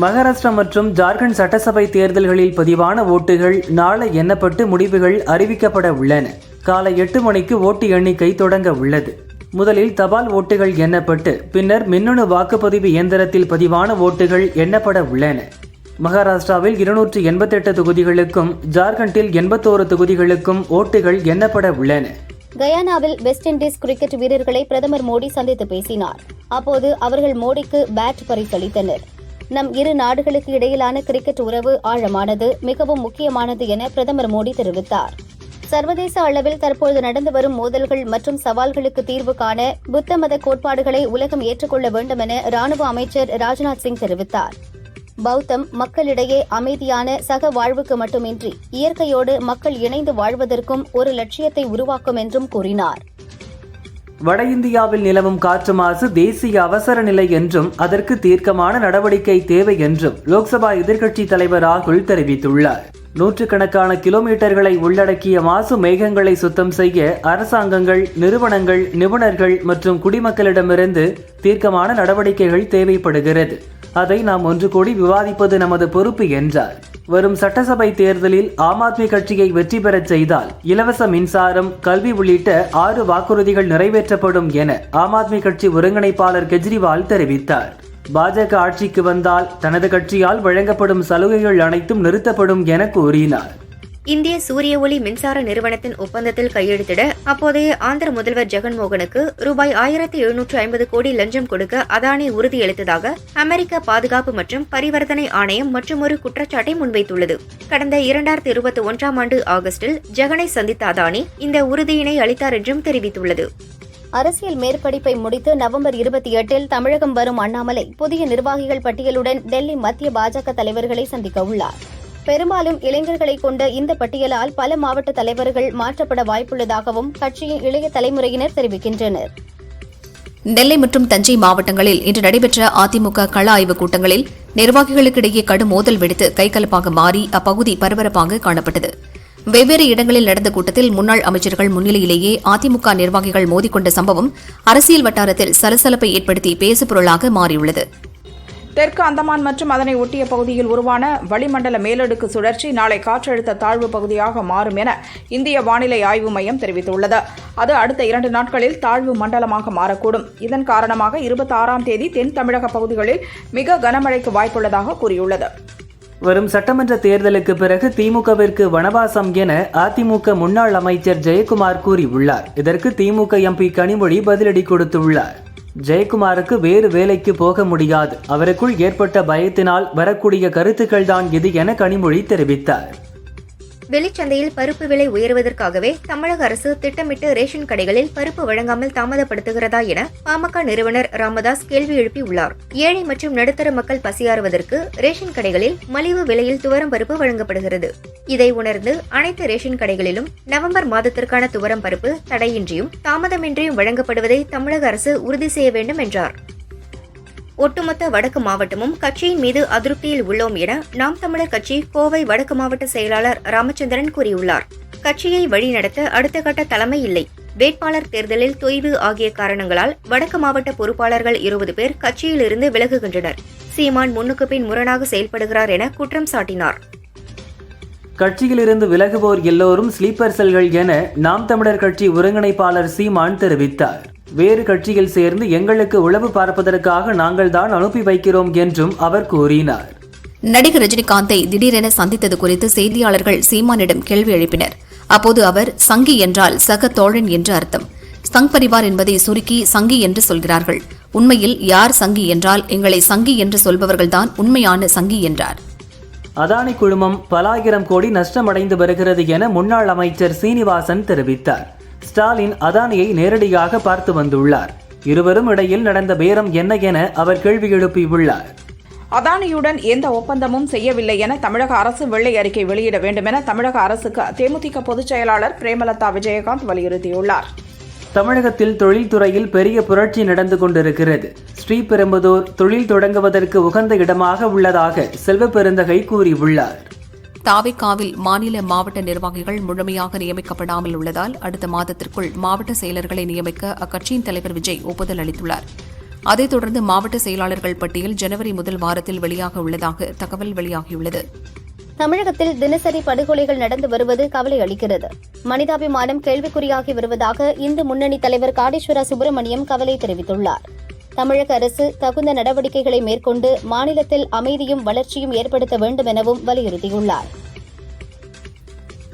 மகாராஷ்டிரா மற்றும் ஜார்க்கண்ட் சட்டசபை தேர்தல்களில் பதிவான ஓட்டுகள் நாளை எண்ணப்பட்டு முடிவுகள் அறிவிக்கப்பட உள்ளன. காலை எட்டு மணிக்கு ஓட்டு எண்ணிக்கை தொடங்க உள்ளது. முதலில் தபால் ஓட்டுகள் எண்ணப்பட்டு பின்னர் மின்னணு வாக்குப்பதிவு இயந்திரத்தில் பதிவான ஓட்டுகள் எண்ணப்பட உள்ளன. மகாராஷ்டிராவில் இருநூற்று எண்பத்தெட்டு தொகுதிகளுக்கும் ஜார்க்கண்டில் எண்பத்தோரு தொகுதிகளுக்கும் ஓட்டுகள் எண்ணப்பட உள்ளன. கயானாவில் வெஸ்ட் இண்டீஸ் கிரிக்கெட் வீரர்களை பிரதமர் மோடி சந்தித்து பேசினார். அப்போது அவர்கள் மோடிக்கு பேட் பரிசளித்தனர். நம் இரு நாடுகளுக்கு இடையிலான கிரிக்கெட் உறவு ஆழமானது மிகவும் முக்கியமானது என பிரதமர் மோடி தெரிவித்தார். சர்வதேச அளவில் தற்போது நடந்து வரும் மோதல்கள் மற்றும் சவால்களுக்கு தீர்வு காண புத்த மத கோட்பாடுகளை உலகம் ஏற்றுக்கொள்ள வேண்டும் என ராணுவ அமைச்சர் ராஜ்நாத் சிங் தெரிவித்தார். பௌத்தம் மக்களிடையே அமைதியான சக வாழ்வுக்கு மட்டுமின்றி இயற்கையோடு மக்கள் இணைந்து வாழ்வதற்கும் ஒரு லட்சியத்தை உருவாக்கும் என்றும் கூறினார். வட இந்தியாவில் நிலவும் காற்று மாசு தேசிய அவசர நிலை என்றும் அதற்கு தீர்க்கமான நடவடிக்கை தேவை என்றும் லோக்சபா எதிர்க்கட்சித் தலைவர் ராகுல் தெரிவித்துள்ளார். நூற்றுக்கணக்கான கிலோமீட்டர்களை உள்ளடக்கிய மாசு மேகங்களை சுத்தம் செய்ய அரசாங்கங்கள் நிறுவனங்கள் நிபுணர்கள் மற்றும் குடிமக்களிடமிருந்து தீர்க்கமான நடவடிக்கைகள் தேவைப்படுகிறது. அதை நாம் ஒன்று கூடி விவாதிப்பது நமது பொறுப்பு என்றார். வரும் சட்டசபை தேர்தலில் ஆம் ஆத்மி கட்சியை வெற்றி பெறச் செய்தால் இலவச மின்சாரம் கல்வி உள்ளிட்ட ஆறு வாக்குறுதிகள் நிறைவேற்றப்படும் என ஆம் ஆத்மி கட்சி ஒருங்கிணைப்பாளர் கெஜ்ரிவால் தெரிவித்தார். பாஜக ஆட்சிக்கு வந்தால் தனது கட்சியால் வழங்கப்படும் சலுகைகள் அனைத்தும் நிறுத்தப்படும் என கூறினார். இந்திய சூரிய ஒளி மின்சார நிறுவனத்தின் ஒப்பந்தத்தில் கையெழுத்திட அப்போதைய ஆந்திர முதல்வர் ஜெகன்மோகனுக்கு ரூபாய் ஆயிரத்தி எழுநூற்று ஐம்பது கோடி லஞ்சம் கொடுக்க அதானி உறுதியளித்ததாக அமெரிக்க பாதுகாப்பு மற்றும் பரிவர்த்தனை ஆணையம் மற்றும் ஒரு குற்றச்சாட்டை முன்வைத்துள்ளது. கடந்த இரண்டாயிரத்தி இருபத்தி ஒன்றாம் ஆண்டு ஆகஸ்டில் ஜெகனை சந்தித்த அதானி இந்த உறுதியினை அளித்தார் என்றும் தெரிவித்துள்ளது. அரசியல் மேற்படிப்பை முடித்து நவம்பர் இருபத்தி எட்டில் தமிழகம் வரும் அண்ணாமலை புதிய நிர்வாகிகள் பட்டியலுடன் டெல்லி மத்திய பாஜக தலைவர்களை சந்திக்க உள்ளார். பெரும்பாலும் இளைஞர்களை கொண்ட இந்த பட்டியலால் பல மாவட்ட தலைவர்கள் மாற்றப்பட வாய்ப்புள்ளதாகவும் கட்சியின் இளைய தலைமுறையினர் தெரிவிக்கின்றனர். நெல்லை மற்றும் தஞ்சை மாவட்டங்களில் இன்று நடைபெற்ற அதிமுக கள ஆய்வுக் கூட்டங்களில் நிர்வாகிகளுக்கிடையே கடும் மோதல் வெடித்து கைகலப்பாக மாறி அப்பகுதி பரபரப்பாக காணப்பட்டது. வெவ்வேறு இடங்களில் நடந்த கூட்டத்தில் முன்னாள் அமைச்சர்கள் முன்னிலையிலேயே அதிமுக நிர்வாகிகள் மோதிக்கொண்ட சம்பவம் அரசியல் வட்டாரத்தில் சலசலப்பை ஏற்படுத்தி பேசுபொருளாக மாறியுள்ளது. தெற்கு அந்தமான் மற்றும் அதனை ஒட்டிய பகுதியில் உருவான வளிமண்டல மேலடுக்கு சுழற்சி நாளை காற்றழுத்த தாழ்வு பகுதியாக மாறும் என இந்திய வானிலை ஆய்வு மையம் தெரிவித்துள்ளது. அது அடுத்த இரண்டு நாட்களில் தாழ்வு மண்டலமாக மாறக்கூடும். இதன் காரணமாக இருபத்தி ஆறாம் தேதி தென் தமிழக பகுதிகளில் மிக கனமழைக்கு வாய்ப்புள்ளதாக கூறியுள்ளது. வரும் சட்டமன்ற தேர்தலுக்கு பிறகு திமுகவிற்கு வனவாசம் என அதிமுக முன்னாள் அமைச்சர் ஜெயக்குமார் கூறியுள்ளார். இதற்கு திமுக எம்பி கனிமொழி பதிலடி கொடுத்துள்ளார். ஜெயக்குமாருக்கு வேறு வேலைக்கு போக முடியாது. அவருக்குள் ஏற்பட்ட பயத்தினால் வரக்கூடிய கருத்துக்கள்தான் இது என கனிமொழி தெரிவித்தார். வெளிச்சந்தையில் பருப்பு விலை உயர்வதற்காகவே தமிழக அரசு திட்டமிட்டு ரேஷன் கடைகளில் பருப்பு வழங்காமல் தாமதப்படுத்துகிறதா என பாமக நிறுவனர் ராமதாஸ் கேள்வி எழுப்பியுள்ளார். ஏழை மற்றும் நடுத்தர மக்கள் பசியாறுவதற்கு ரேஷன் கடைகளில் மலிவு விலையில் துவரம் பருப்பு வழங்கப்படுகிறது. இதை உணர்ந்து அனைத்து ரேஷன் கடைகளிலும் நவம்பர் மாதத்திற்கான துவரம் பருப்பு தடையின்றியும் தாமதமின்றியும் வழங்கப்படுவதை தமிழக அரசு உறுதி செய்ய வேண்டும் என்றார். ஒட்டுமொத்த வடக்கு மாவட்டமும் கட்சியின் மீது அதிருப்தியில் உள்ளோம் என நாம் தமிழர் கட்சி கோவை வடக்கு மாவட்ட செயலாளர் ராமச்சந்திரன் கூறியுள்ளார். கட்சியை வழிநடத்த அடுத்த கட்ட தலைமை இல்லை. வேட்பாளர் தேர்தலில் தொய்வு ஆகிய காரணங்களால் வடக்கு மாவட்ட பொறுப்பாளர்கள் இருபது பேர் கட்சியிலிருந்து விலகுகின்றனர். சீமான் முன்னுக்கு பின் முரணாக செயல்படுகிறார் என குற்றம் சாட்டினார். கட்சியிலிருந்து விலகுவோர் எல்லோரும் ஸ்லீப்பர் செல்கள் என நாம் தமிழர் கட்சி ஒருங்கிணைப்பாளர் சீமான் தெரிவித்தார். வேறு கட்சியில் சேர்ந்து எங்களுக்கு உளவு பார்ப்பதற்காக நாங்கள் தான் அனுப்பி வைக்கிறோம் என்றும் அவர் கூறினார். நடிகர் ரஜினிகாந்தை திடீரென சந்தித்தது குறித்து செய்தியாளர்கள் சீமானிடம் கேள்வி எழுப்பினர். அப்போது அவர் சங்கி என்றால் சக தோழன் என்று அர்த்தம். சங் பரிவார் என்பதை சுருக்கி சங்கி என்று சொல்கிறார்கள். உண்மையில் யார் சங்கி என்றால் எங்களை சங்கி என்று சொல்பவர்கள்தான் உண்மையான சங்கி என்றார். அதானி குழுமம் பல ஆயிரம் கோடி நஷ்டமடைந்து வருகிறது என முன்னாள் அமைச்சர் சீனிவாசன் தெரிவித்தார். ஸ்டாலின் அதானியை நேரடியாக பார்த்து வந்துள்ளார். இருவரும் இடையில் நடந்த பேரம் என்ன என அவர் கேள்வி எழுப்பியுள்ளார். அதானியுடன் எந்த ஒப்பந்தமும் செய்யவில்லை என தமிழக அரசு வெள்ளை அறிக்கை வெளியிட வேண்டும் என தமிழக அரசுக்கு தேமுதிக பொதுச் செயலாளர் பிரேமலதா விஜயகாந்த் வலியுறுத்தியுள்ளார். தமிழகத்தில் தொழில்துறையில் பெரிய புரட்சி நடந்து கொண்டிருக்கிறது. ஸ்ரீபெரும்புதூர் தொழில் தொடங்குவதற்கு உகந்த இடமாக உள்ளதாக செல்வ பெருந்தகை கூறியுள்ளார். தாவிக்காவில் மாநில மாவட்ட நிர்வாகிகள் முழுமையாக நியமிக்கப்படாமல் உள்ளதால் அடுத்த மாதத்திற்குள் மாவட்ட செயலர்களை நியமிக்க அக்கட்சியின் தலைவர் விஜய் ஒப்புதல் அளித்துள்ளார். அதைத் தொடர்ந்து மாவட்ட செயலாளர்கள் பட்டியல் ஜனவரி முதல் வாரத்தில் வெளியாக உள்ளதாக தகவல் வெளியாகியுள்ளது. தமிழகத்தில் தினசரி படுகொலைகள் நடந்து வருவது கவலை அளிக்கிறது. மனிதாபிமானம் கேள்விக்குறியாகி வருவதாக இந்து முன்னணி தலைவர் காடீஸ்வர சுப்பிரமணியம் கவலை தெரிவித்துள்ளார். தமிழக அரசு தகுந்த நடவடிக்கைகளை மேற்கொண்டு மாநிலத்தில் அமைதியும் வளர்ச்சியும் ஏற்படுத்த வேண்டும் எனவும் வலியுறுத்தியுள்ளார்.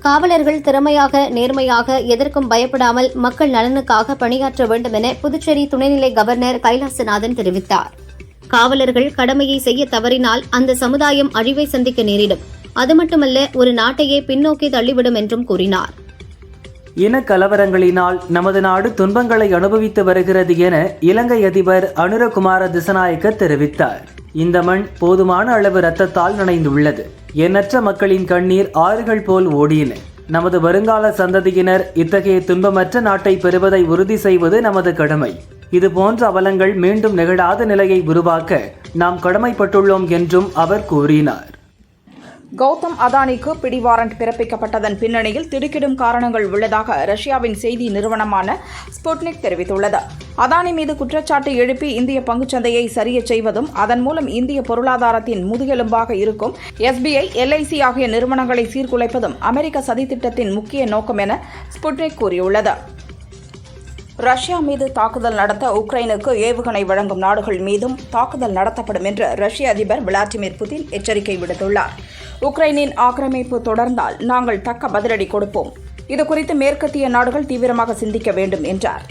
காவலர்கள் திறமையாக நேர்மையாக எதற்கும் பயப்படாமல் மக்கள் நலனுக்காக பணியாற்ற வேண்டும் என புதுச்சேரி துணைநிலை கவர்னர் கைலாசநாதன் தெரிவித்தார். காவலர்கள் கடமையை செய்ய தவறினால் அந்த சமுதாயம் அழிவை சந்திக்க நேரிடும். அது மட்டுமல்ல ஒரு நாட்டையே பின்னோக்கி தள்ளிவிடும் என்றும் கூறினார். இன கலவரங்களினால் நமது நாடு துன்பங்களை அனுபவித்து வருகிறது என இலங்கை அதிபர் அனுரகுமார திசநாயக்க தெரிவித்தார். இந்த மண் போதுமான அளவு இரத்தத்தால் நனைந்துள்ளது. எண்ணற்ற மக்களின் கண்ணீர் ஆறுகள் போல் ஓடின. நமது வருங்கால சந்ததியினர் இத்தகைய துன்பமற்ற நாட்டை பெறுவதை உறுதி செய்வது நமது கடமை. இது போன்ற அவலங்கள் மீண்டும் நிகழாத நிலையை உருவாக்க நாம் கடமைப்பட்டுள்ளோம் என்றும் அவர் கூறினார். கௌதம் அதானிக்கு பிடிவாரண்ட் பிறப்பிக்கப்பட்டதன் பின்னணியில் திடுக்கிடும் காரணங்கள் உள்ளதாக ரஷ்யாவின் செய்தி நிறுவனமான ஸ்புட்னிக் தெரிவித்துள்ளது. அதானி மீது குற்றச்சாட்டு எழுப்பி இந்திய பங்குச்சந்தையை சரியச் செய்வதும் அதன் மூலம் இந்திய பொருளாதாரத்தின் முதுகெலும்பாக இருக்கும் எஸ்பிஐ எல்ஐசி ஆகிய நிறுவனங்களை சீர்குலைப்பதும் அமெரிக்க சதித்திட்டத்தின் முக்கிய நோக்கம் என ஸ்புட்னிக் கூறியுள்ளது. ரஷ்யா மீது தாக்குதல் நடத்த உக்ரைனுக்கு ஏவுகணை வழங்கும் நாடுகள் மீதும் தாக்குதல் நடத்தப்படும் என்று ரஷ்ய அதிபர் விளாடிமிர் புதின் எச்சரிக்கை விடுத்துள்ளார். உக்ரைனின் ஆக்கிரமிப்பு தொடர்ந்தால் நாங்கள் தக்க பதிலடி கொடுப்போம். இதுகுறித்து மேற்கத்திய நாடுகள் தீவிரமாக சிந்திக்க வேண்டும் என்றார்.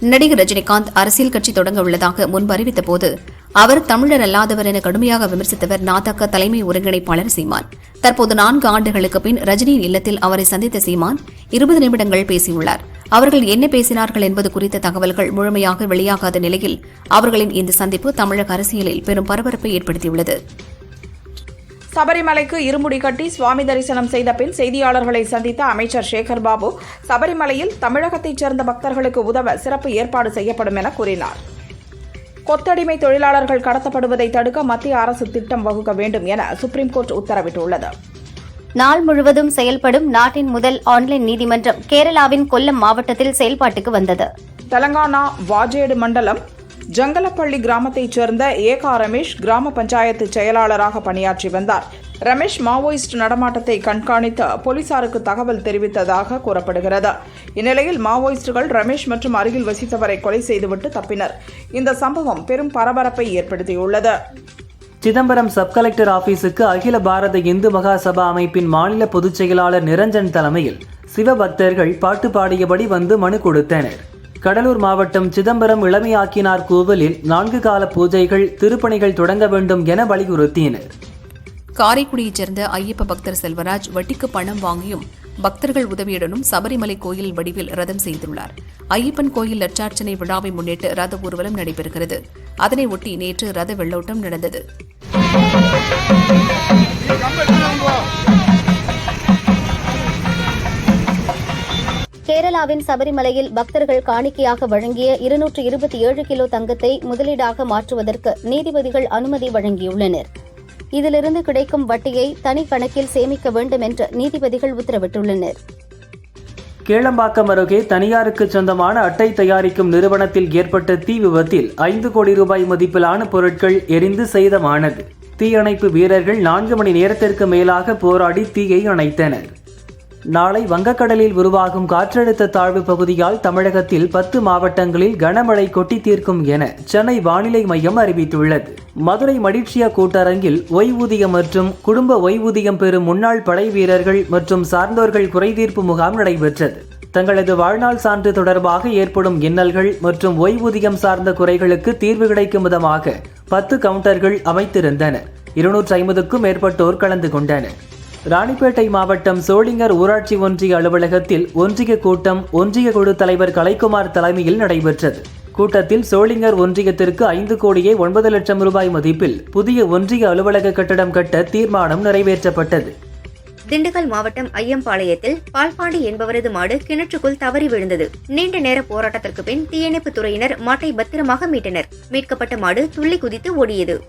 நடிகர் ரஜினிகாந்த் அரசியல் கட்சி தொடங்க உள்ளதாக முன்பு அறிவித்தபோது அவர் தமிழர் அல்லாதவர் என கடுமையாக விமர்சித்தவர் நாதக தலைமை ஒருங்கிணைப்பாளர் சீமான். தற்போது நான்கு ஆண்டுகளுக்கு பின் ரஜினியின் இல்லத்தில் அவரை சந்தித்த சீமான் இருபது நிமிடங்கள் பேசியுள்ளார். அவர்கள் என்ன பேசினார்கள் என்பது குறித்த தகவல்கள் முழுமையாக வெளியாகாத நிலையில் அவர்களின் இந்த சந்திப்பு தமிழக அரசியலில் பெரும் பரபரப்பை ஏற்படுத்தியுள்ளது. சபரிமலைக்கு இருமுடி கட்டி சுவாமி தரிசனம் செய்த பின் செய்தியாளர்களை சந்தித்த அமைச்சர் சேகர் பாபு சபரிமலையில் தமிழகத்தைச் சேர்ந்த பக்தர்களுக்கு உதவ சிறப்பு ஏற்பாடு செய்யப்படும் என கூறினார். கொத்தடிமை தொழிலாளர்கள் கடத்தப்படுவதை தடுக்க மத்திய அரசு திட்டம் வகுக்க வேண்டும் என சுப்ரீம் கோர்ட் உத்தரவிட்டுள்ளது. நாள் முழுவதும் செயல்படும் நாட்டின் முதல் ஆன்லைன் நீதிமன்றம் கேரளாவின் கொல்லம் மாவட்டத்தில் செயல்பாட்டுக்கு வந்தது. தெலங்கானா வாஜேடு மண்டலம் ஜங்கலப்பள்ளி கிராமத்தைச் சேர்ந்த ஏகா ரமேஷ் கிராம பஞ்சாயத்து செயலாளராக பணியாற்றி வந்தார். ரமேஷ் மாவோயிஸ்ட் நடமாட்டத்தை கண்காணித்து போலீசாருக்கு தகவல் தெரிவித்ததாக கூறப்படுகிறது. இந்நிலையில் மாவோயிஸ்டுகள் ரமேஷ் மற்றும் அருகில் வசித்தவரை கொலை செய்துவிட்டு தப்பினர். இந்த சம்பவம் பெரும் பரபரப்பை ஏற்படுத்தியுள்ளது. சிதம்பரம் சப் கலெக்டர் ஆபீஸுக்கு அகில பாரத இந்து மகா சபா அமைப்பின் மாநில பொதுச் செயலாளர் நிரஞ்சன் தலைமையில் சிவபக்தர்கள் பாட்டு பாடியபடி வந்து மனு கொடுத்தனர். கடலூர் மாவட்டம் சிதம்பரம் இளமையாக்கினார் கோவிலில் நான்கு கால பூஜைகள் திருப்பணிகள் தொடங்க வேண்டும் என வலியுறுத்தினர். காரைக்குடியைச் சேர்ந்த ஐயப்ப பக்தர் செல்வராஜ் வட்டிக்கு பணம் வாங்கியும் பக்தர்கள் உதவியுடனும் சபரிமலை கோயில் வடிவில் ரதம் செய்துள்ளார். ஐயப்பன் கோயில் லட்சார்ச்சனை விழாவை முன்னிட்டு ரத ஊர்வலம் நடைபெறுகிறது. அதனை ஒட்டி நேற்று ரத வெள்ளோட்டம் நடந்தது. கேரளாவின் சபரிமலையில் பக்தர்கள் காணிக்கையாக வழங்கிய இருநூற்று இருபத்தி ஏழு கிலோ தங்கத்தை முதலீடாக மாற்றுவதற்கு நீதிபதிகள் அனுமதி வழங்கியுள்ளனர். இதிலிருந்து கிடைக்கும் வட்டியை தனி கணக்கில் சேமிக்க வேண்டும் என்று நீதிபதிகள் உத்தரவிட்டுள்ளனர். கேளம்பாக்கம் அருகே தனியாருக்கு சொந்தமான அட்டை தயாரிக்கும் நிறுவனத்தில் ஏற்பட்ட தீ விபத்தில் ஐந்து கோடி ரூபாய் மதிப்பிலான பொருட்கள் எரிந்து சேதமானது. தீயணைப்பு வீரர்கள் நான்கு மணி நேரத்திற்கு மேலாக போராடி தீயை அணைத்தனர். நாளை வங்கக்கடலில் உருவாகும் காற்றழுத்த தாழ்வு பகுதியால் தமிழகத்தில் பத்து மாவட்டங்களில் கனமழை கொட்டி தீர்க்கும் என சென்னை வானிலை மையம் அறிவித்துள்ளது. மதுரை மடிட்சியா கூட்டரங்கில் ஓய்வூதியம் மற்றும் குடும்ப ஓய்வூதியம் பெறும் முன்னாள் படை வீரர்கள் மற்றும் சார்ந்தோர்கள் குறைதீர்ப்பு முகாம் நடைபெற்றது. தங்களது வாழ்நாள் சான்று தொடர்பாக ஏற்படும் இன்னல்கள் மற்றும் ஓய்வூதியம் சார்ந்த குறைகளுக்கு தீர்வு கிடைக்கும் விதமாக பத்து கவுண்டர்கள் அமைத்திருந்தன இருநூற்றி ஐம்பதுக்கும் மேற்பட்டோர் கலந்து கொண்டனர். ராணிப்பேட்டை மாவட்டம் சோளிங்கர் ஊராட்சி ஒன்றிய அலுவலகத்தில் ஒன்றிய கூட்டம் ஒன்றிய குழு தலைவர் கலைக்குமார் தலைமையில் நடைபெற்றது. கூட்டத்தில் சோளிங்கர் ஒன்றியத்திற்கு ஐந்து கோடியே ஒன்பது லட்சம் ரூபாய் மதிப்பில் புதிய ஒன்றிய அலுவலக கட்டடம் கட்ட தீர்மானம் நிறைவேற்றப்பட்டது. திண்டுக்கல் மாவட்டம் ஐயம்பாளையத்தில் பால்பாண்டி என்பவரது மாடு கிணற்றுக்குள் தவறி விழுந்தது. நீண்ட நேர போராட்டத்திற்கு பின் தீயணைப்பு துறையினர் மாட்டை பத்திரமாக மீட்டனர். மீட்கப்பட்ட மாடு துள்ளி குதித்து ஓடியது.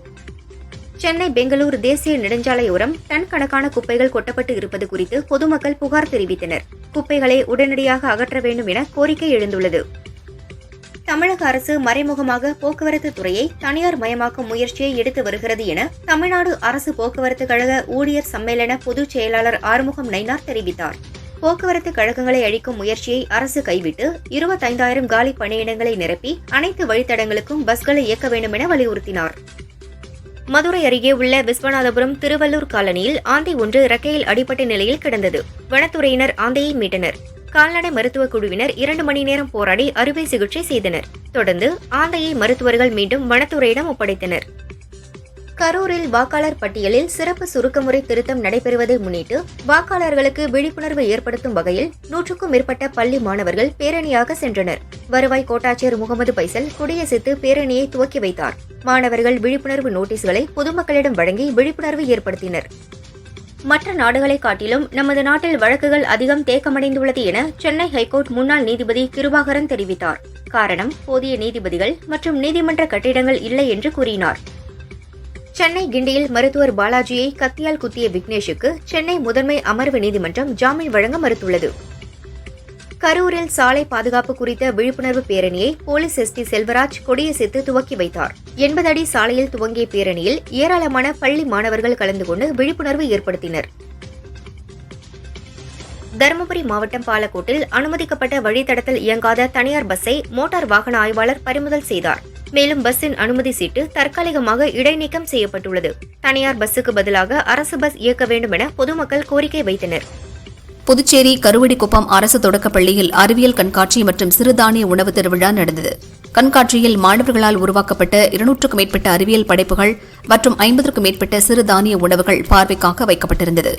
சென்னை பெங்களூரு தேசிய நெடுஞ்சாலையோரம் டன் கணக்கான குப்பைகள் கொட்டப்பட்டு இருப்பது குறித்து பொதுமக்கள் புகார் தெரிவித்தனர். குப்பைகளை உடனடியாக அகற்ற வேண்டும் என கோரிக்கை எழுந்துள்ளது. தமிழக அரசு மறைமுகமாக போக்குவரத்து துறையை தனியார் மயமாக்கும் முயற்சியை எடுத்து வருகிறது என தமிழ்நாடு அரசு போக்குவரத்து கழக ஊழியர் சம்மேளன பொதுச் செயலாளர் ஆறுமுகம் நைனார் தெரிவித்தார். போக்குவரத்து கழகங்களை அழிக்கும் முயற்சியை அரசு கைவிட்டு இருபத்தைந்தாயிரம் காலி பணியிடங்களை நிரப்பி அனைத்து வழித்தடங்களுக்கும் பஸ்களை இயக்க வேண்டும் என வலியுறுத்தினார். மதுரை அருகே உள்ள விஸ்வநாதபுரம் திருவள்ளூர் காலனியில் ஆந்தை ஒன்று இறக்கையில் அடிபட்ட நிலையில் கிடந்தது. வனத்துறையினர் ஆந்தையை மீட்டனர். கால்நடை மருத்துவக் குழுவினர் இரண்டு மணி நேரம் போராடி அறுவை சிகிச்சை செய்தனர். தொடர்ந்து ஆந்தையை மருத்துவர்கள் மீண்டும் வனத்துறையிடம் ஒப்படைத்தனர். கரூரில் வாக்காளர் பட்டியலில் சிறப்பு சுருக்கமுறை திருத்தம் நடைபெறுவதை முன்னிட்டு வாக்காளர்களுக்கு விழிப்புணர்வு ஏற்படுத்தும் வகையில் நூற்றுக்கும் மேற்பட்ட பள்ளி மாணவர்கள் பேரணியாக சென்றனர். வருவாய் கோட்டாட்சியர் முகமது பைசல் கொடியசைத்து பேரணியை துவக்கி வைத்தார். மாணவர்கள் விழிப்புணர்வு நோட்டீஸ்களை பொதுமக்களிடம் வழங்கி விழிப்புணர்வு ஏற்படுத்தினர். மற்ற நாடுகளை காட்டிலும் நமது நாட்டில் வழக்குகள் அதிகம் தேக்கமடைந்துள்ளது என சென்னை ஹைகோர்ட் முன்னாள் நீதிபதி கிருபாகரன் தெரிவித்தார். காரணம் போதிய நீதிபதிகள் மற்றும் நீதிமன்ற கட்டிடங்கள் இல்லை என்று கூறினார். சென்னை கிண்டியில் மருத்துவர் பாலாஜியை கத்தியால் குத்திய விக்னேஷுக்கு சென்னை முதன்மை அமர்வு நீதிமன்றம் ஜாமீன் வழங்க மறுத்துள்ளது. கரூரில் சாலை பாதுகாப்பு குறித்த விழிப்புணர்வு பேரணியை போலீஸ் எஸ்பி செல்வராஜ் கொடியசைத்து துவக்கி வைத்தார். எண்பது அடி சாலையில் துவங்கிய பேரணியில் ஏராளமான பள்ளி மாணவர்கள் கலந்து கொண்டு விழிப்புணர்வு ஏற்படுத்தினர். தருமபுரி மாவட்டம் பாலக்கோட்டில் அனுமதிக்கப்பட்ட வழித்தடத்தில் இயங்காத தனியார் பஸ்ஸை மோட்டார் வாகன ஆய்வாளர் பறிமுதல் செய்தார். மேலும் பஸ்ஸின் அனுமதி சீட்டு தற்காலிகமாக இடைநீக்கம் செய்யப்பட்டுள்ளது. தனியார் பஸ்ஸுக்கு பதிலாக அரசு பஸ் இயக்க வேண்டும் என பொதுமக்கள் கோரிக்கை வைத்தனர். புதுச்சேரி கருவடிக்குப்பம் அரசு தொடக்கப் பள்ளியில் அறிவியல் கண்காட்சி மற்றும் சிறுதானிய உணவு திருவிழா நடந்தது. கண்காட்சியில் மாணவர்களால் உருவாக்கப்பட்ட இருநூற்றுக்கும் மேற்பட்ட அறிவியல் படைப்புகள் மற்றும் ஐம்பதற்கும் மேற்பட்ட சிறுதானிய உணவுகள் பார்வைக்காக வைக்கப்பட்டிருந்தது.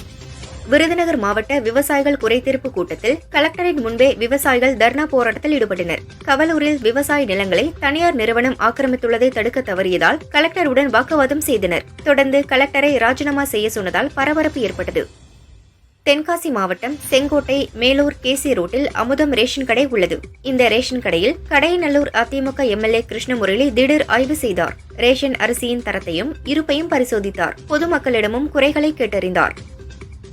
விருதுநகர் மாவட்ட விவசாயிகள் குறைதீர்ப்பு கூட்டத்தில் கலெக்டரின் முன்பே விவசாயிகள் தர்ணா போராட்டத்தில் ஈடுபட்டனர். கவலூரில் விவசாய நிலங்களை தனியார் நிறுவனம் ஆக்கிரமித்துள்ளதை தடுக்க தவறியதால் கலெக்டருடன் வாக்குவாதம் செய்தனர். தொடர்ந்து கலெக்டரை ராஜினாமா செய்ய சொன்னதால் பரபரப்பு ஏற்பட்டது. தென்காசி மாவட்டம் செங்கோட்டை மேலூர் கேசி ரோட்டில் அமுதம் ரேஷன் கடை உள்ளது. இந்த ரேஷன் கடையில் கடையநல்லூர் அதிமுக எம்எல்ஏ கிருஷ்ணமுரளி திடீர் ஆய்வு செய்தார். ரேஷன் அரிசியின் தரத்தையும் இருப்பையும் பரிசோதித்தார். பொதுமக்களிடமும் குறைகளை கேட்டறிந்தார்.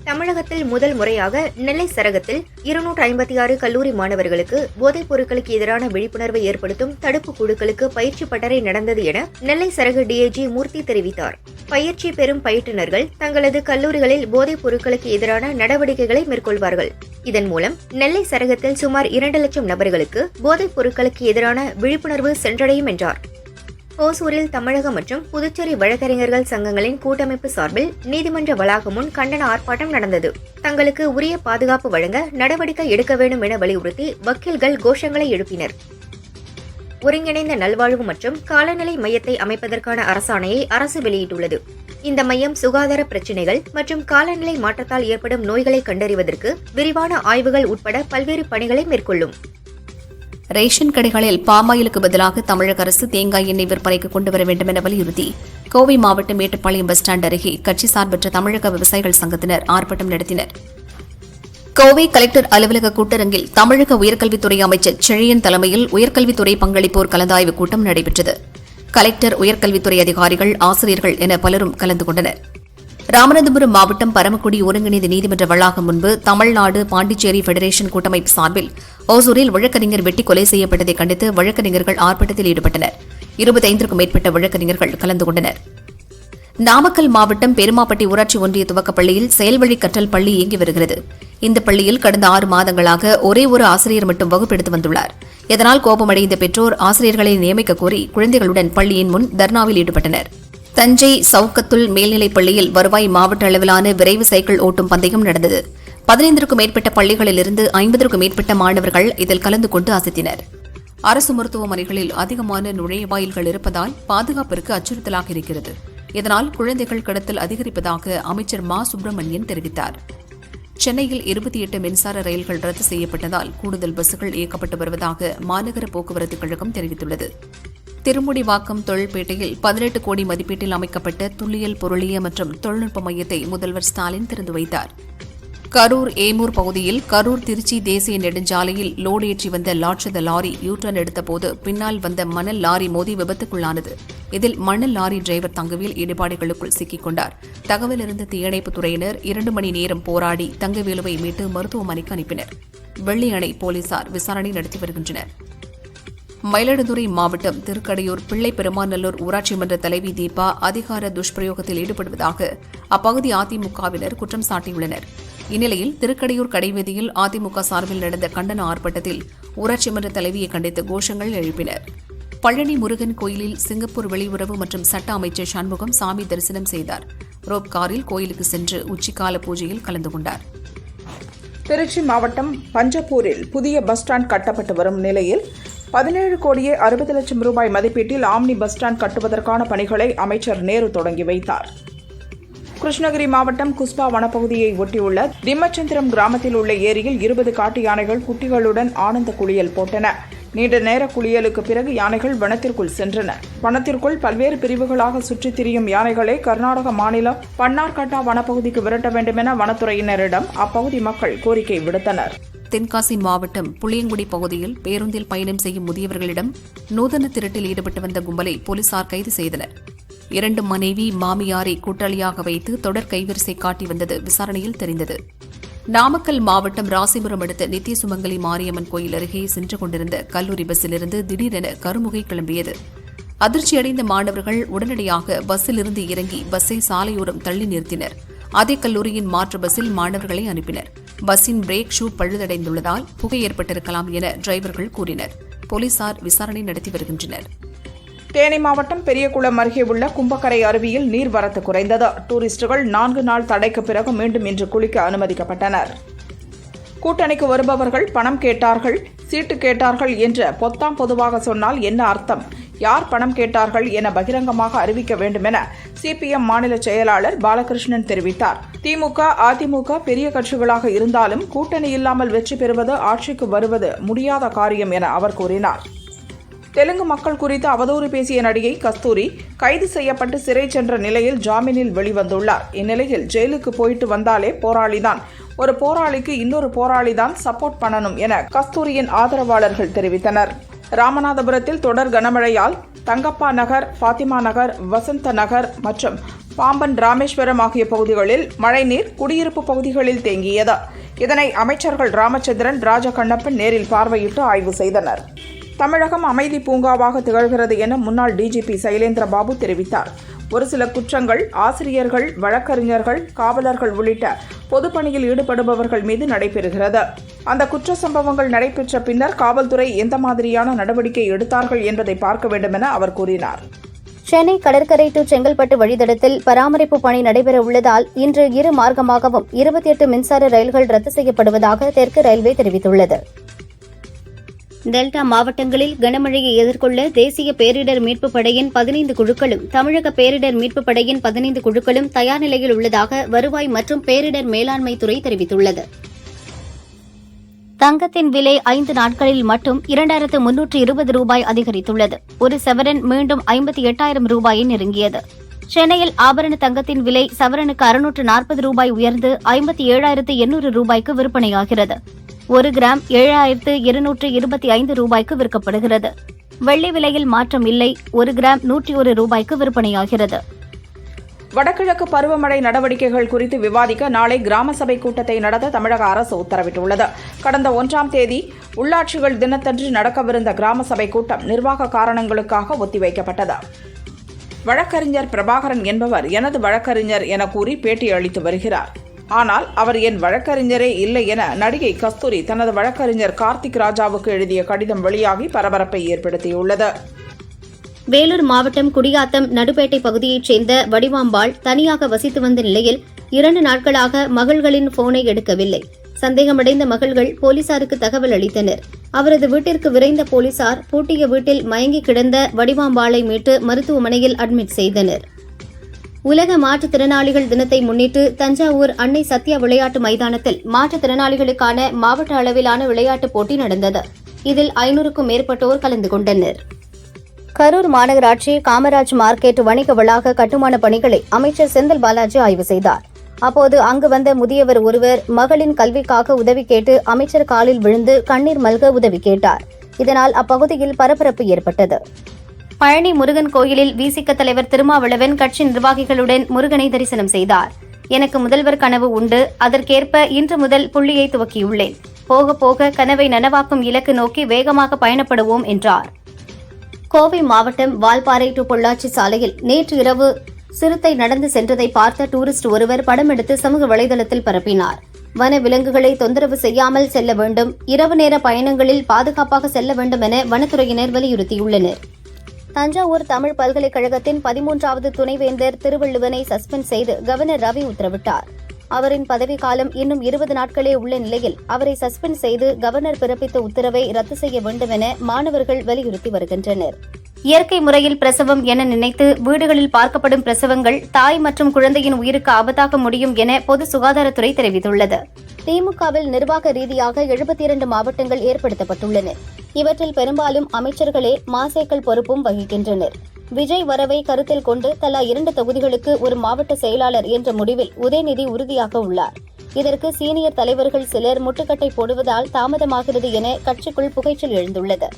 தமிழகத்தில் முதல் முறையாக நெல்லை சரகத்தில் இருநூற்று ஐம்பத்தி ஆறு கல்லூரி மாணவர்களுக்கு போதைப் பொருட்களுக்கு எதிரான விழிப்புணர்வை ஏற்படுத்தும் தடுப்பு குழுக்களுக்கு பயிற்சி பட்டறை நடந்தது என நெல்லை சரக டிஐஜி மூர்த்தி தெரிவித்தார். பயிற்சி பெறும் பயிற்றுநர்கள் தங்களது கல்லூரிகளில் போதைப் பொருட்களுக்கு எதிரான நடவடிக்கைகளை மேற்கொள்வார்கள். இதன் மூலம் நெல்லை சரகத்தில் சுமார் இரண்டு லட்சம் நபர்களுக்கு போதைப் பொருட்களுக்கு எதிரான விழிப்புணர்வு சென்றடையும் என்றார். ஓசூரில் தமிழக மற்றும் புதுச்சேரி வழக்கறிஞர்கள் சங்கங்களின் கூட்டமைப்பு சார்பில் நீதிமன்ற வளாகம் முன் கண்டன ஆர்ப்பாட்டம் நடந்தது. தங்களுக்கு உரிய பாதுகாப்பு வழங்க நடவடிக்கை எடுக்க வேண்டும் என வலியுறுத்தி வக்கீல்கள் கோஷங்களை எழுப்பினர். ஒருங்கிணைந்த நல்வாழ்வு மற்றும் காலநிலை மையத்தை அமைப்பதற்கான அரசாணையை அரசு வெளியிட்டுள்ளது. இந்த மையம் சுகாதார பிரச்சினைகள் மற்றும் காலநிலை மாற்றத்தால் ஏற்படும் நோய்களை கண்டறிவதற்கு விரிவான ஆய்வுகள் உட்பட பல்வேறு பணிகளை மேற்கொள்ளும். ரேஷன் கடைகளில் பாமாயிலுக்கு பதிலாக தமிழக அரசு தேங்காய் எண்ணெய் விற்பனைக்கு கொண்டு வர வேண்டும் என வலியுறுத்தி கோவை மாவட்டம் மேட்டுப்பாளையம் பஸ் ஸ்டாண்ட் அருகே கட்சி சார்பற்ற தமிழக விவசாயிகள் சங்கத்தினர் ஆர்ப்பாட்டம் நடத்தினர். கோவை கலெக்டர் அலுவலக கூட்டரங்கில் தமிழக உயர்கல்வித்துறை அமைச்சர் செழியன் தலைமையில் உயர்கல்வித்துறை பங்களிப்போர் கலந்தாய்வு கூட்டம் நடைபெற்றது. கலெக்டர் உயர்கல்வித்துறை அதிகாரிகள் ஆசிரியர்கள் என பலரும் கலந்து கொண்டனா் ராமநாதபுரம் மாவட்டம் பரமக்குடி ஒருங்கிணைந்த நீதிமன்ற வளாகம் முன்பு தமிழ்நாடு பாண்டிச்சேரி ஃபெடரேஷன் கூட்டமைப்பு சார்பில் ஓசூரில் வழக்கறிஞர் வெட்டி கொலை செய்யப்பட்டதை கண்டித்து வழக்கறிஞர்கள் ஆர்ப்பாட்டத்தில் ஈடுபட்டனர். இருபத்தைந்திற்கும் மேற்பட்ட வழக்கறிஞர்கள் கலந்து கொண்டனர். நாமக்கல் மாவட்டம் பெருமாப்பட்டி ஊராட்சி ஒன்றிய துவக்கப் பள்ளியில் செயல்வழி கற்றல் பள்ளி இயங்கி வருகிறது. இந்த பள்ளியில் கடந்த ஆறு மாதங்களாக ஒரே ஒரு ஆசிரியர் மட்டும் வகுப்பெடுத்து வந்துள்ளார். இதனால் கோபமடைந்த பெற்றோர் ஆசிரியர்களை நியமிக்க கோரி குழந்தைகளுடன் பள்ளியின் முன் தர்ணாவில் ஈடுபட்டனர். தஞ்சை சவுக்கத்துல் மேல்நிலைப் பள்ளியில் வருவாய் மாவட்ட அளவிலான விரைவு சைக்கிள் ஓட்டும் பந்தயம் நடந்தது. பதினைந்திற்கும் மேற்பட்ட பள்ளிகளிலிருந்து ஐம்பதற்கும் மேற்பட்ட மாணவர்கள் இதில் கலந்து கொண்டு அசத்தினர். அரசு மருத்துவமனைகளில் அதிகமான நுழைவாயில்கள் இருப்பதால் பாதுகாப்பிற்கு அச்சுறுத்தலாக இருக்கிறது. இதனால் குழந்தைகள் கடத்தல் அதிகரிப்பதாக அமைச்சர் மா. சுப்பிரமணியன் தெரிவித்தார். சென்னையில் இருபத்தி எட்டு மின்சார ரயில்கள் ரத்து செய்யப்பட்டதால் கூடுதல் பஸ்கள் இயக்கப்பட்டு வருவதாக மாநகர போக்குவரத்து கழகம் தெரிவித்துள்ளது. திருமுடிவாக்கம் தொழில்பேட்டையில் பதினெட்டு கோடி மதிப்பீட்டில் அமைக்கப்பட்ட துல்லியல் பொருளிய மற்றும் தொழில்நுட்ப மையத்தை முதல்வர் ஸ்டாலின் திறந்து வைத்தார். கரூர் ஏமூர் பகுதியில் கரூர் திருச்சி தேசிய நெடுஞ்சாலையில் லோடு ஏற்றி வந்த லாட்சத லாரி யூட்டர்ன் எடுத்தபோது பின்னால் வந்த மணல் லாரி மோதி விபத்துக்குள்ளானது. இதில் மணல் லாரி டிரைவர் தங்கவேல் இடிபாடுகளுக்குள் சிக்கிக் கொண்டார். தகவல் இருந்த தீயணைப்புத் துறையினர் இரண்டு மணி நேரம் போராடி தங்கவேலுவை மீட்டு மருத்துவமனைக்கு அனுப்பினர். வெள்ளி அணை போலீசார் விசாரணை நடத்தி வருகின்றனர். மயிலாடுதுறை மாவட்டம் திருக்கடையூர் பிள்ளை பெருமாநல்லூர் ஊராட்சி மன்ற தலைவி தீபா அதிகார துஷ்பிரயோகத்தில் ஈடுபடுவதாக அப்பகுதி அதிமுகவினர் குற்றம் சாட்டியுள்ளனர். இந்நிலையில் திருக்கடையூர் கடைவீதியில் அதிமுக சார்பில் நடந்த கண்டன ஆர்ப்பாட்டத்தில் ஊராட்சி மன்ற தலைவியை கண்டித்து கோஷங்கள் எழுப்பினர். பழனி முருகன் கோயிலில் சிங்கப்பூர் வெளியுறவு மற்றும் சட்ட அமைச்சர் சண்முகம் சாமி தரிசனம் செய்தார். ரோப் காரில் கோயிலுக்கு சென்று உச்சிக்கால பூஜையில் கலந்து கொண்டார். திருச்சி மாவட்டம் பஞ்சப்பூரில் புதிய பஸ் ஸ்டாண்ட் கட்டப்பட்டு வரும் நிலையில் பதினேழு கோடியே அறுபது லட்சம் ரூபாய் மதிப்பீட்டில் ஆம்னி பஸ் ஸ்டாண்ட் கட்டுவதற்கான பணிகளை அமைச்சர் நேரு தொடங்கி வைத்தார். கிருஷ்ணகிரி மாவட்டம் குஸ்பா வனப்பகுதியை ஒட்டியுள்ள திம்மச்சந்திரம் கிராமத்தில் உள்ள ஏரியில் இருபது காட்டு யானைகள் குட்டிகளுடன் ஆனந்த குளியல் போட்டன. நீண்ட நேர குளியலுக்கு பிறகு யானைகள் வனத்திற்குள் சென்றன. வனத்திற்குள் பல்வேறு பிரிவுகளாக சுற்றித் திரியும் யானைகளை கர்நாடக மாநிலம் பன்னார்கட்டா வனப்பகுதிக்கு விரட்ட வேண்டுமென வனத்துறையினரிடம் அப்பகுதி மக்கள் கோரிக்கை விடுத்தனர். தென்காசி மாவட்டம் புளியங்குடி பகுதியில் பேருந்தில் பயணம் செய்யும் முதியவர்களிடம் நூதன திருட்டில் ஈடுபட்டு வந்த கும்பலை போலீசார் கைது செய்தனர். இரண்டு மனைவி மாமியாரை கூட்டாளியாக வைத்து தொடர் கைவரிசை காட்டி வந்தது விசாரணையில் தெரிந்தது. நாமக்கல் மாவட்டம் ராசிபுரம் அடுத்த நித்திய சுமங்கலி மாரியம்மன் கோயில் அருகே சென்று கொண்டிருந்த கல்லூரி பஸ்ஸிலிருந்து திடீரென கருமுகை கிளம்பியது. அதிர்ச்சியடைந்த மாணவர்கள் உடனடியாக பஸ்ஸிலிருந்து இறங்கி பஸ்ஸை சாலையோரம் தள்ளி நிறுத்தினர். அதே கல்லூரியின் மாற்று பஸ்ஸில் மாணவர்களை அனுப்பினர். பஸ்ஸின் பிரேக் ஷூ பழுதடைந்துள்ளதால் புகை ஏற்பட்டிருக்கலாம் என டிரைவர்கள் கூறினர். போலீசார் விசாரணை நடத்தி வருகின்றனர். தேனி மாவட்டம் பெரியகுளம் அருகே உள்ள கும்பக்கரை அருவியில் நீர்வரத்து குறைந்தது. டூரிஸ்டுகள் நான்கு நாள் தடைக்கு பிறகு மீண்டும் இன்று குளிக்க அனுமதிக்கப்பட்டனர். கூட்டணிக்கு வருபவர்கள் பணம் கேட்டார்கள் சீட்டு கேட்டார்கள் என்று பொத்தாம் பொதுவாக சொன்னால் என்ன அர்த்தம்? யார் பணம் கேட்டார்கள் என பகிரங்கமாக அறிவிக்க வேண்டும் என சிபிஎம் மாநில செயலாளர் பாலகிருஷ்ணன் தெரிவித்தார். திமுக அதிமுக பெரிய கட்சிகளாக இருந்தாலும் கூட்டணி இல்லாமல் வெற்றி பெறுவது ஆட்சிக்கு வருவது முடியாத காரியம் என அவர் கூறினார். தெலுங்கு மக்கள் குறித்து அவதூறு பேசிய நடிகை கஸ்தூரி கைது செய்யப்பட்டு சிறை சென்ற நிலையில் ஜாமீனில் வெளிவந்துள்ளார். இந்நிலையில் ஜெயிலுக்கு போயிட்டு வந்தாலே போராளிதான். ஒரு போராளிக்கு இன்னொரு போராளிதான் சப்போர்ட் பண்ணணும் என கஸ்தூரியின் ஆதரவாளர்கள் தெரிவித்தனர். ராமநாதபுரத்தில் தொடர் கனமழையால் தங்கப்பா நகர் ஃபாத்திமா நகர் வசந்த நகர் மற்றும் பாம்பன் ராமேஸ்வரம் ஆகிய பகுதிகளில் மழைநீர் குடியிருப்பு பகுதிகளில் தேங்கியது. இதனை அமைச்சர்கள் ராமச்சந்திரன் ராஜகண்ணப்பன் நேரில் பார்வையிட்டு ஆய்வு செய்தனர். தமிழகம் அமைதி பூங்காவாக திகழ்கிறது என முன்னாள் டிஜிபி சைலேந்திர பாபு தெரிவித்தார். ஒரு சில குற்றங்கள் ஆசிரியர்கள் வழக்கறிஞர்கள் காவலர்கள் உள்ளிட்ட பொதுப்பணியில் ஈடுபடுபவர்கள் மீது நடைபெறுகிறது. அந்த குற்ற சம்பவங்கள் நடைபெற்ற பின்னர் காவல்துறை எந்த மாதிரியான நடவடிக்கை எடுத்தார்கள் என்பதை பார்க்க வேண்டும் என அவர் கூறினார். சென்னை கடற்கரை டு செங்கல்பட்டு வழித்தடத்தில் பராமரிப்பு பணி நடைபெற உள்ளதால் இன்று இரு மார்க்கமாகவும் இருபத்தி எட்டு மின்சார ரயில்கள் ரத்து செய்யப்படுவதாக தெற்கு ரயில்வே தெரிவித்துள்ளது. டெல்டா மாவட்டங்களில் கனமழையை எதிர்கொள்ள தேசிய பேரிடர் மீட்புப் படையின் பதினைந்து குழுக்களும் தமிழக பேரிடர் மீட்புப் படையின் பதினைந்து குழுக்களும் தயார் நிலையில் உள்ளதாக வருவாய் மற்றும் பேரிடர் மேலாண்மை துறை தெரிவித்துள்ளது. தங்கத்தின் விலை ஐந்து நாட்களில் மட்டும் இரண்டாயிரத்து முன்னூற்று இருபது ரூபாய் அதிகரித்துள்ளது. ஒரு செவரன் மீண்டும் ஐம்பத்தி எட்டாயிரம் ரூபாயை நெருங்கியது. சென்னையில் ஆபரண தங்கத்தின் விலை சவரனுக்கு அறுநூற்று நாற்பது ரூபாய் உயர்ந்து ஐம்பத்தி ஏழாயிரத்து எண்ணூறு ரூபாய்க்கு விற்பனையாகிறது. ஒரு கிராம் ஏழாயிரத்து இருநூற்று இருபத்தி ஐந்து ரூபாய்க்கு விற்கப்படுகிறது. வெள்ளி விலையில் மாற்றம் இல்லை. ஒரு கிராம் நூற்றி ஒரு ரூபாய்க்கு விற்பனையாகிறது. வடகிழக்கு பருவமழை நடவடிக்கைகள் குறித்து விவாதிக்க நாளை கிராம சபை கூட்டத்தை நடத்த தமிழக அரசு உத்தரவிட்டுள்ளது. கடந்த ஒன்றாம் தேதி உள்ளாட்சிகள் தினத்தன்று நடக்கவிருந்த கிராம சபை கூட்டம் நிர்வாக காரணங்களுக்காக ஒத்திவைக்கப்பட்டது. வழக்கறிஞர் பிரபாகரன் என்பவர் எனது வழக்கறிஞர் என கூறி பேட்டி அளித்து வருகிறார். ஆனால் அவர் என் வழக்கறிஞரே இல்லை என நடிகை கஸ்தூரி தனது வழக்கறிஞர் கார்த்திக் ராஜாவுக்கு எழுதிய கடிதம் வெளியாகி பரபரப்பை ஏற்படுத்தியுள்ளது. வேலூர் மாவட்டம் குடியாத்தம் நடுப்பேட்டை பகுதியைச் சேர்ந்த வடிவாம்பாள் தனியாக வசித்து வந்த நிலையில் இரண்டு நாட்களாக மகள்களின் போனை எடுக்கவில்லை. சந்தேகமடைந்த மகள்கள் போலீசாருக்கு தகவல் அளித்தனர். அவரது வீட்டிற்கு விரைந்த போலீசார் பூட்டிய வீட்டில் மயங்கி கிடந்த வடிவாம்பாளை மீட்டு மருத்துவமனையில் அட்மிட் செய்தனர். உலக மாற்றுத்திறனாளிகள் தினத்தை முன்னிட்டு தஞ்சாவூர் அன்னை சத்யா விளையாட்டு மைதானத்தில் மாற்றுத்திறனாளிகளுக்கான மாவட்ட அளவிலான விளையாட்டுப் போட்டி நடந்தது. இதில் ஐநூறுக்கும் மேற்பட்டோர் கலந்து கொண்டனர். கரூர் மாநகராட்சி காமராஜ் மார்க்கெட் வணிக வளாக கட்டுமான பணிகளை அமைச்சர் செந்தில் பாலாஜி ஆய்வு செய்தார். அப்போது அங்கு வந்த முதியவர் ஒருவர் மகளின் கல்விக்காக உதவி கேட்டு அமைச்சர் காலில் விழுந்து கண்ணீர் மல்க உதவி கேட்டார். இதனால் அப்பகுதியில் பரபரப்பு ஏற்பட்டது. பழனி முருகன் கோயிலில் விசிக தலைவர் திருமாவளவன் கட்சி நிர்வாகிகளுடன் முருகனை தரிசனம் செய்தார். எனக்கு முதல்வர் கனவு உண்டு. அதற்கேற்ப இன்று முதல் புள்ளியை துவக்கியுள்ளேன். போக போக கனவை நனவாக்கும் இலக்கு நோக்கி வேகமாக பயணப்படுவோம் என்றார். கோவை மாவட்டம் வால்பாறை டு பொள்ளாச்சி சாலையில் நேற்று இரவு சிறுத்தை நடந்து சென்றதை பார்த்த டூரிஸ்ட் ஒருவர் படம் எடுத்து சமூக வலைதளத்தில் பரப்பினார். வன விலங்குகளை தொந்தரவு செய்யாமல் செல்ல வேண்டும். இரவு நேர பயணங்களில் பாதுகாப்பாக செல்ல வேண்டும் என வனத்துறையினர் வலியுறுத்தியுள்ளனர். தஞ்சாவூர் தமிழ் பல்கலைக்கழகத்தின் பதிமூன்றாவது துணைவேந்தர் திருவள்ளுவனை சஸ்பெண்ட் செய்து கவர்னர் ரவி உத்தரவிட்டார். அவரின் பதவிக்காலம் இன்னும் இருபது நாட்களே உள்ள நிலையில் அவரை சஸ்பெண்ட் செய்து கவர்னர் பிறப்பித்த உத்தரவை ரத்து செய்ய வேண்டும் என மாணவர்கள் வலியுறுத்தி வருகின்றனர். இயற்கை முறையில் பிரசவம் என நினைத்து வீடுகளில் பார்க்கப்படும் பிரசவங்கள் தாய் மற்றும் குழந்தையின் உயிருக்கு ஆபத்தாக முடியும் என பொது சுகாதாரத்துறை தெரிவித்துள்ளது. திமுகவில் நிர்வாக ரீதியாக எழுபத்தி இரண்டு மாவட்டங்கள் ஏற்படுத்தப்பட்டுள்ளன. இவற்றில் பெரும்பாலும் அமைச்சர்களே மாசேக்கள் பொறுப்பும் வகிக்கின்றனர். விஜய் வரவை கருத்தில் கொண்டு தலா இரண்டு தொகுதிகளுக்கு ஒரு மாவட்ட செயலாளர் என்ற முடிவில் உதயநிதி உறுதியாக உள்ளார். இதற்கு சீனியர் தலைவர்கள் சிலர் முட்டுக்கட்டை போடுவதால் தாமதமாகிறது என கட்சிக்குள் புகைச்சல் எழுந்துள்ளது.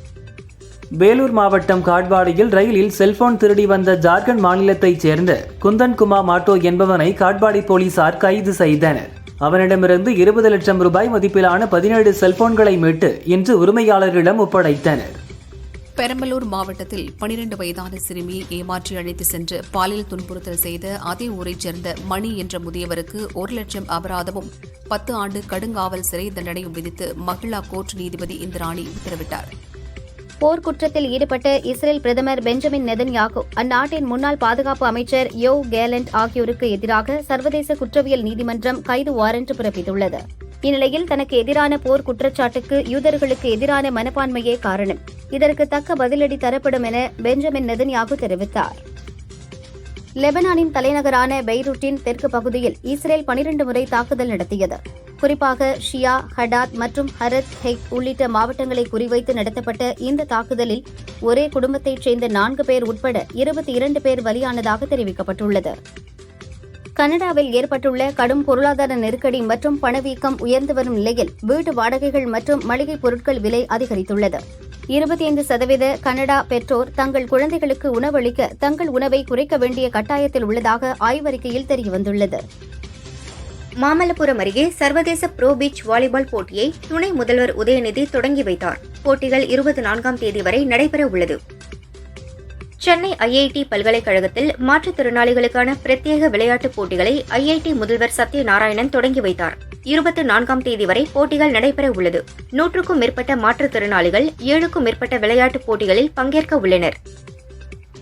வேலூர் மாவட்டம் காட்பாடியில் ரயிலில் செல்போன் திருடி வந்த ஜார்க்கண்ட் மாநிலத்தைச் சேர்ந்த குந்தன்குமார் மாட்டோ என்பவனை காட்பாடி போலீசார் கைது செய்தனர். அவனிடமிருந்து இருபது லட்சம் ரூபாய் மதிப்பிலான பதினேழு செல்போன்களை மீட்டு இன்று உரிமையாளரிடம் ஒப்படைத்தனர். பெரம்பலூர் மாவட்டத்தில் 12 வயதான சிறுமியை ஏமாற்றி அழைத்து சென்று பாலியல் துன்புறுத்தல் செய்த அதே ஊரைச் சேர்ந்த மணி என்ற முதியவருக்கு ஒரு லட்சம் அபராதமும் பத்து ஆண்டு கடுங்காவல் சிறை தண்டனையும் விதித்து மகிழா கோர்ட் நீதிபதி இந்திராணி உத்தரவிட்டார். போர்க்குற்றத்தில் ஈடுபட்ட இஸ்ரேல் பிரதமர் பெஞ்சமின் நெதன்யாகு அந்நாட்டின் முன்னாள் பாதுகாப்பு அமைச்சர் யோ கேலண்ட் ஆகியோருக்கு எதிராக சர்வதேச குற்றவியல் நீதிமன்றம் கைது வாரண்ட் பிறப்பித்துள்ளது. இந்நிலையில் தனக்கு எதிரான போர் குற்றச்சாட்டுக்கு யூதர்களுக்கு எதிரான மனப்பான்மையே காரணம். இதற்கு தக்க பதிலடி தரப்படும் என பெஞ்சமின் நெதன்யாகு தெரிவித்தார். லெபனானின் தலைநகரான பெய்ரூட்டின் தெற்கு பகுதியில் இஸ்ரேல் பனிரண்டு முறை தாக்குதல் நடத்தியது. குறிப்பாக ஷியா ஹடாத் மற்றும் ஹரத் ஹெக் உள்ளிட்ட மாவட்டங்களை குறிவைத்து நடத்தப்பட்ட இந்த தாக்குதலில் ஒரே குடும்பத்தைச் சேர்ந்த நான்கு பேர் உட்பட இருபத்தி இரண்டு பேர் பலியானதாக தெரிவிக்கப்பட்டுள்ளது. கனடாவில் ஏற்பட்டுள்ள கடும் பொருளாதார நெருக்கடி மற்றும் பணவீக்கம் உயர்ந்து வரும் நிலையில் வீட்டு வாடகைகள் மற்றும் மளிகைப் பொருட்கள் விலை அதிகரித்துள்ளது. இருபத்தி ஐந்து சதவீத கனடா பெற்றோர் தங்கள் குழந்தைகளுக்கு உணவளிக்க தங்கள் உணவை குறைக்க வேண்டிய கட்டாயத்தில் உள்ளதாக ஆய்வறிக்கையில் தெரியவந்துள்ளது. மாமல்லபுரம் அருகே சர்வதேச ப்ரோ பீச் வாலிபால் போட்டியை துணை முதல்வர் உதயநிதி தொடங்கி வைத்தார். போட்டிகள் இருபத்தி நான்காம் தேதி வரை நடைபெற உள்ளது சென்னை ஐஐடி பல்கலைக்கழகத்தில் மாற்றுத்திறனாளிகளுக்கான பிரத்யேக விளையாட்டுப் போட்டிகளை ஐஐடி முதல்வர் சத்யநாராயணன் தொடங்கி வைத்தார். இருபத்தி நான்காம் தேதி வரை போட்டிகள் நடைபெற உள்ளது. நூற்றுக்கும் மேற்பட்ட மாற்றுத்திறனாளிகள் ஏழுக்கும் மேற்பட்ட விளையாட்டுப் போட்டிகளில் பங்கேற்க உள்ளனர்.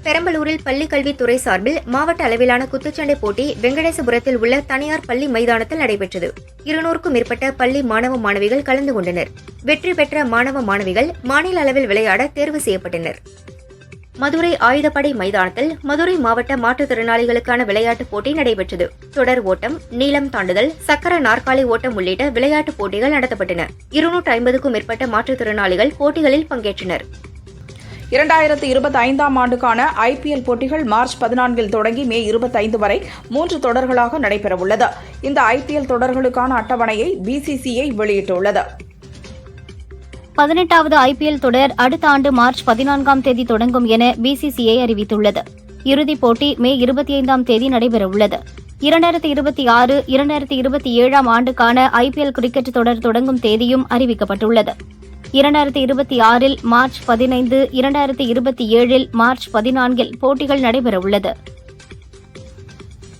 பெரம்பலூரில் பள்ளிக்கல்வித்துறை சார்பில் மாவட்ட அளவிலான குத்துச்சண்டை போட்டி வெங்கடேசபுரத்தில் உள்ள தனியார் பள்ளி மைதானத்தில் நடைபெற்றது. இருநூறுக்கும் மேற்பட்ட பள்ளி மாணவ மாணவிகள் கலந்து கொண்டனர். வெற்றி பெற்ற மாணவ மாணவிகள் மாநில அளவில் விளையாட தேர்வு செய்யப்பட்டனர். மதுரை ஆயுதப்படை மைதானத்தில் மதுரை மாவட்ட மாற்றுத்திறனாளிகளுக்கான விளையாட்டுப் போட்டி நடைபெற்றது. தொடர் ஓட்டம் நீளம் தாண்டுதல் சக்கர நாற்காலி ஓட்டம் உள்ளிட்ட விளையாட்டுப் போட்டிகள் நடத்தப்பட்டன. இருநூற்று ஐம்பதுக்கும் மேற்பட்ட மாற்றுத்திறனாளிகள் போட்டிகளில் பங்கேற்றனர். இரண்டாயிரத்து இருபத்தி ஐந்தாம் ஆண்டுக்கான ஐபிஎல் போட்டிகள் மார்ச் பதினான்கில் தொடங்கி மே இருபத்தைந்து வரை மூன்று தொடர்களாக நடைபெறவுள்ளது. இந்த ஐபிஎல் தொடர்களுக்கான அட்டவணையை பிசிசிஐ வெளியிட்டுள்ளது. பதினெட்டாவது ஐபிஎல் தொடர் அடுத்த ஆண்டு மார்ச் பதினான்காம் தேதி தொடங்கும் என பிசிசிஐ அறிவித்துள்ளது. இறுதிப் போட்டி மே இருபத்தி ஐந்தாம் தேதி நடைபெறவுள்ளது. இரண்டாயிரத்தி இருபத்தி ஆறு இரண்டாயிரத்தி இருபத்தி ஏழாம் ஆண்டுக்கான ஐபிஎல் கிரிக்கெட் தொடர் தொடங்கும் தேதியும் அறிவிக்கப்பட்டுள்ளது. இரண்டாயிரத்தி இருபத்தி ஆறில் மார்ச் பதினைந்து இரண்டாயிரத்தி இருபத்தி ஏழில் மார்ச் பதினான்கில் போட்டிகள் நடைபெறவுள்ளது.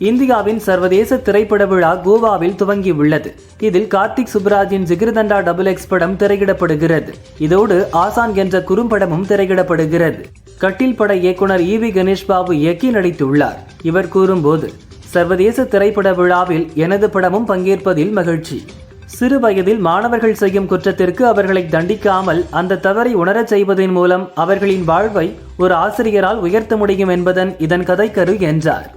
இந்தியாவின் சர்வதேச திரைப்பட விழா கோவாவில் துவங்கியுள்ளது. இதில் கார்த்திக் சுப்ராஜின் ஜிகிர்தண்டா டபுள் எக்ஸ் படம் திரையிடப்படுகிறது. இதோடு ஆசான் என்ற குறும்படமும் திரையிடப்படுகிறது. கட்டில் பட இயக்குனர் இ வி கணேஷ் பாபு இயக்கி நடித்துள்ளார். இவர் கூறும்போது சர்வதேச திரைப்பட விழாவில் எனது படமும் பங்கேற்பதில் மகிழ்ச்சி. சிறு வயதில் மாணவர்கள் செய்யும் குற்றத்திற்கு அவர்களை தண்டிக்காமல் அந்த தவறை உணரச் செய்வதன் மூலம் அவர்களின் வாழ்வை ஒரு ஆசிரியரால் உயர்த்த முடியும் என்பதன் இதன் கதைக்கரு என்றார்.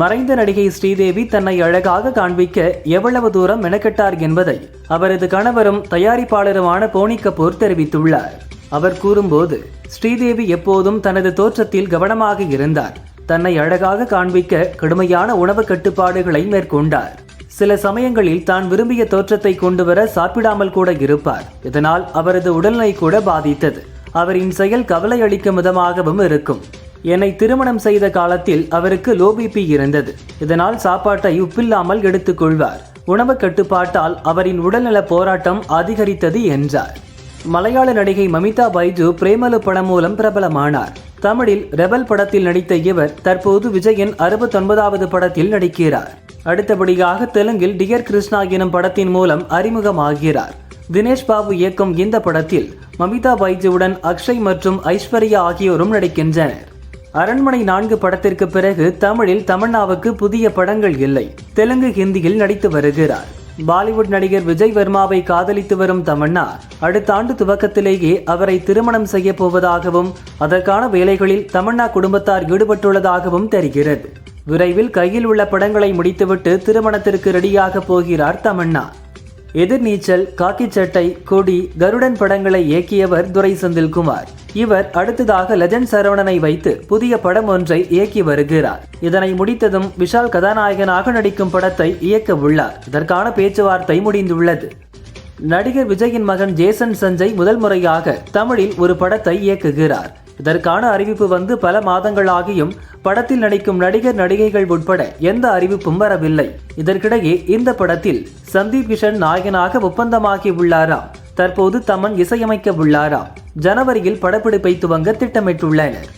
மறைந்த நடிகை ஸ்ரீதேவி தன்னை அழகாக காண்பிக்க எவ்வளவு தூரம் மெனக்கெட்டார் என்பதை அவரது கணவரும் தயாரிப்பாளருமான போனி கபூர் தெரிவித்துள்ளார். அவர் கூறும்போது ஸ்ரீதேவி எப்போதும் தனது தோற்றத்தில் கவனமாக இருந்தார். தன்னை அழகாக காண்பிக்க கடுமையான உணவு கட்டுப்பாடுகளை மேற்கொண்டார். சில சமயங்களில் தான் விரும்பிய தோற்றத்தை கொண்டுவர சாப்பிடாமல் கூட இருப்பார். இதனால் அவரது உடல்நிலை கூட பாதித்தது. அவரின் செயல் கவலை அளிக்கும் விதமாகவும் இருக்கும். என்னை திருமணம் செய்த காலத்தில் அவருக்கு லோ பிபி இருந்தது. இதனால் சாப்பாட்டை உப்பில்லாமல் எடுத்துக்கொள்வார் உணவு கட்டுப்பாட்டால் அவரின் உடல்நல போராட்டம் அதிகரித்தது என்றார். மலையாள நடிகை மமிதா பைஜு பிரேமலு படம் மூலம் பிரபலமானார். தமிழில் ரெபல் படத்தில் நடித்த இவர் தற்போது விஜயின் அறுபத்தொன்பதாவது படத்தில் நடிக்கிறார். அடுத்தபடியாக தெலுங்கில் டியர் கிருஷ்ணா எனும் படத்தின் மூலம் அறிமுகமாகிறார். தினேஷ் பாபு இயக்கும் இந்த படத்தில் மமிதா பைஜுவுடன் அக்ஷய் மற்றும் ஐஸ்வர்யா ஆகியோரும் நடிக்கின்றனர். அரண்மனை நான்கு படத்திற்கு பிறகு தமிழில் தமன்னாவுக்கு புதிய படங்கள் இல்லை. தெலுங்கு ஹிந்தியில் நடித்து வருகிறார். பாலிவுட் நடிகர் விஜய் வர்மாவை காதலித்து வரும் தமன்னா அடுத்த ஆண்டு துவக்கத்திலேயே அவரை திருமணம் செய்ய போவதாகவும் அதற்கான வேலைகளில் தமன்னா குடும்பத்தார் ஈடுபட்டுள்ளதாகவும் தெரிகிறது. விரைவில் கையில் உள்ள படங்களை முடித்துவிட்டு திருமணத்திற்கு ரெடியாக போகிறார் தமன்னா. எதிர்நீச்சல் காக்கி சட்டை கொடி கருடன் படங்களை இயக்கியவர் துரை செந்தில்குமார் இவர் அடுத்ததாக லெஜண்ட் சரவணனை வைத்து புதிய படம் ஒன்றை இயக்கி வருகிறார். இதனை முடித்ததும் விஷால் கதாநாயகனாக நடிக்கும் படத்தை இயக்க உள்ளார். இதற்கான பேச்சுவார்த்தை முடிந்துள்ளது. நடிகர் விஜயின் மகன் ஜேசன் சஞ்சய் முதல் முறையாக தமிழில் ஒரு படத்தை இயக்குகிறார். இதற்கான அறிவிப்பு வந்து பல மாதங்களாகியும் படத்தில் நடிக்கும் நடிகர் நடிகைகள் உட்பட எந்த அறிவிப்பும் வரவில்லை. இதற்கிடையே இந்த படத்தில் சந்தீப் கிஷன் நாயகனாக ஒப்பந்தமாகி உள்ளாராம். தற்போது தமன் இசையமைக்க உள்ளாராம். ஜனவரியில் படப்பிடிப்பை துவங்க திட்டமிட்டுள்ளனர்.